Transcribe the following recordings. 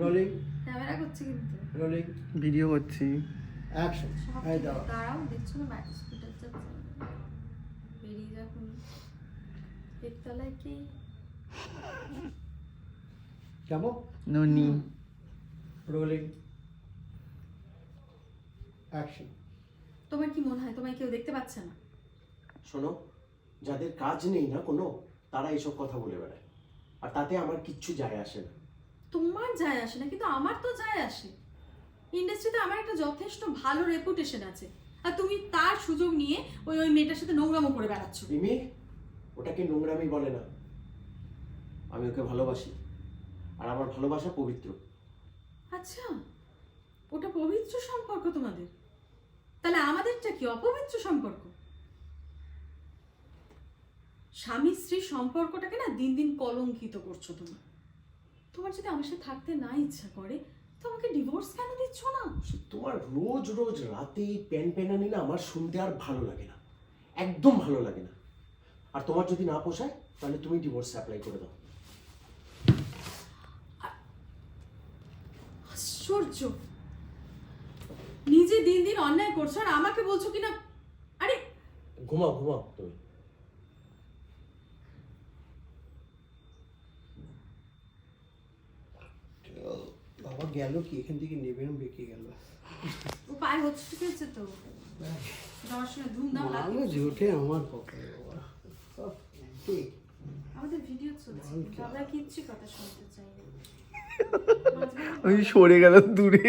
Rolling camera করছে কিন্তু। Rolling video করছি। অ্যাকশন এই দাও। দাঁড়াও দেখছ না ব্যাক স্কুটার যাচ্ছে বেরিয়ে যখন একতলায় কি? কেমন? ননি। রোলিং অ্যাকশন তোমার কি মনে হয়? তোমায় কেউ দেখতে পাচ্ছে না? শোনো যাদের কাজ নেই না কোনো তারা এইসব কথা বলে বেড়ায়। আর তাতে আমার কিচ্ছু যায় আসে না। তোমার যায় আসে না কিন্তু আমার তো যায় আসে। ইন্ডাস্ট্রিতে আমার একটা যথেষ্ট ভালো রেপুটেশন আছে। আর তুমি তার সুযোগ নিয়ে ওই ওই মেয়েটার সাথে নোংরামো করে বেড়াচ্ছ। রিমি ওটাকে নোংরামি বলে না। আমি ওকে ভালোবাসি। আর আমার ভালোবাসা পবিত্র। আচ্ছা ওটা পবিত্র সম্পর্ক তোমাদের? তাহলে আমাদেরটা কি অপবিত্র সম্পর্ক? স্বামী স্ত্রীর সম্পর্কটাকে না দিন দিন কলঙ্কিত করছ তুমি। তোমার যদি আমার সাথে থাকতে না ইচ্ছা করে তো আমাকে ডিভোর্স কেন দিচ্ছ না? তোমার রোজ রোজ রাতে প্যান প্যানানি না আমার শুনতে আর ভালো লাগে না। একদম ভালো লাগে না। আর তোমার যদি না পোষায় তাহলে তুমি ডিভোর্স অ্যাপ্লাই করে দাও। আশ্চর্য! নিজে দিন দিন অন্যায় করছ আর আমাকে বলছো কিনা? আরে ঘুমাও ঘুমাও তুমি বাবা গেল কি? এখান থেকে নেবেন বেঁকে গেল। উপায় হচ্ছে তো। যাওয়ার ধুমধাম লাগে মানুষ ওঠে আমার কপালে সব ঠিক। আমাদের ভিডিও চলছে আমরা কিচ্ছু কথা শুনতে চাই না। সরে গেল দূরে।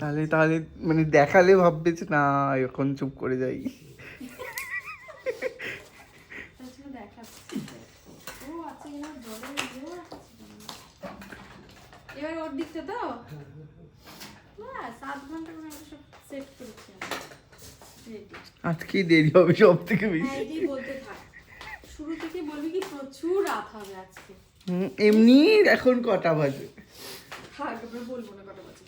তাহলে তাহলে মানে দেখালে ভাববে যে না এখন চুপ করে যাই। ওর দিকটা তো? না সাত ঘণ্টা করে সব সেট করেছি দেরি হবে সব থেকে হ্যাঁ বেশি? বলতে থাক। শুরু থেকে বলবি কি প্রচুর রাত হবে আজকে। হুম, এমনি এখন কটা বাজে? থাক বলব না কটা বাজে।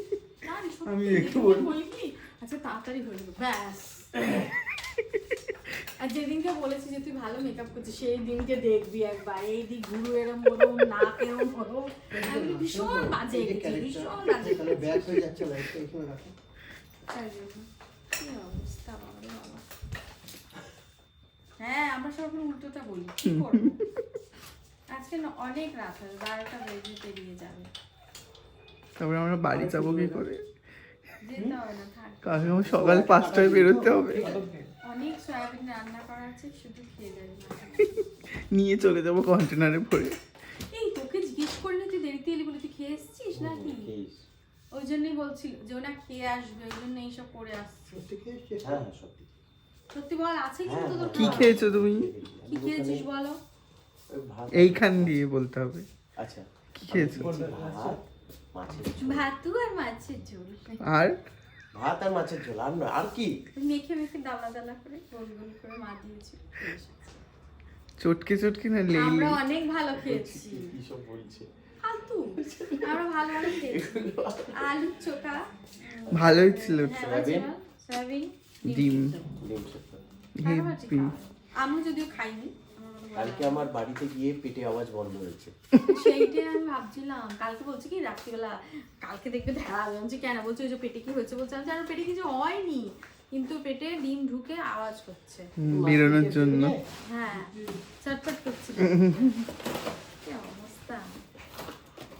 আমি একটু বলব। বলবি? আচ্ছা তাড়াতাড়ি হয়ে যাবে। ব্যাস। আর যেদিনকে বলেছি যে তুই ভালো মেকআপ করছিস সেই দিনকে দেখবি একবার। এই দিক ঘুরু এরম ওরম নাক এরম ওরম আমি ভীষণ বাজে ভীষণ বাজে ব্যাক হয়ে যাচ্ছে লাইটটা এখানে রাখো। তাই জন্য। কি অবস্থা বাবা বাবা। হ্যাঁ আমরা সব উল্টোটা বলি। কি করব? আজকে না অনেক রাত হবে বারোটা বেজে পেরিয়ে যাবে। তারপরে আমরা বাড়ি যাব কি করে? যেতে হবে না থাক। সকাল পাঁচটায় বেরোতে হবে। অনেক সয়াবিন রান্না করা আছে শুধু খেয়ে যাবি নিয়ে চলে যাব কন্টেনারে ভরে। এই তোকে জিজ্ঞেস করলে তুই দেরিতে এলি বলে তুই খেয়ে এসেছিস নাকি. ওই জন্যই বলছিল যে ওনা খেয়ে আসবে ওই জন্য এইসব করে আসছে। সত্যি হ্যাঁ হ্যাঁ সত্যি সত্যি বল আছে কিন্তু তোর কি খেয়েছো তুমি? কি খেয়েছিস বলো? এইখান দিয়ে বলতে হবে। আচ্ছা। কি খেয়েছো? ভাতু আর মাছের ঝোল। আর? ভাত আর মাছের ঝোল আর আর কি? মেখে মেখে ডালা ডালা করে গোল গোল করে মা দিয়েছে। চটকে চটকে না লেই আমরা অনেক ভালো খেয়েছি। কি সব বলছে? ফালতু। আমরা ভালো ভালো খেয়েছি। আলু চোখা। ভালোই ছিল। হ্যাঁ, সয়াবিন? সয়াবিন ডিম। ডিম। সেদ্ধ। আমি যদিও খাইনি। কালকে আমার বাড়িতে গিয়ে পেটে আওয়াজ বন্ধ হয়েছে। সেইটাই আমি ভাবছিলাম। কালকে বলছে কি রাত্রিবেলা কালকে দেখবে আমি বলছি কেন? বলছে ওই যে পেটে কি হয়েছে? বলছে আমি আর পেটে কিছু হয়নি কিন্তু পেটে ডিম ঢুকে আওয়াজ করছে। বেরোনোর জন্য। হ্যাঁ চটপট করছিল কি অবস্থা?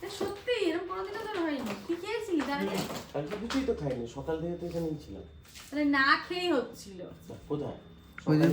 তা সত্যি এরকম কোনোদিনও তোর হয়নি। কি খেয়েছিলি তাহলে কালকে কিছুই তো খাইনি সকাল থেকে তো এখানেই ছিলাম। তাহলে না খেয়েই হচ্ছিল। কোথায়? ওই যে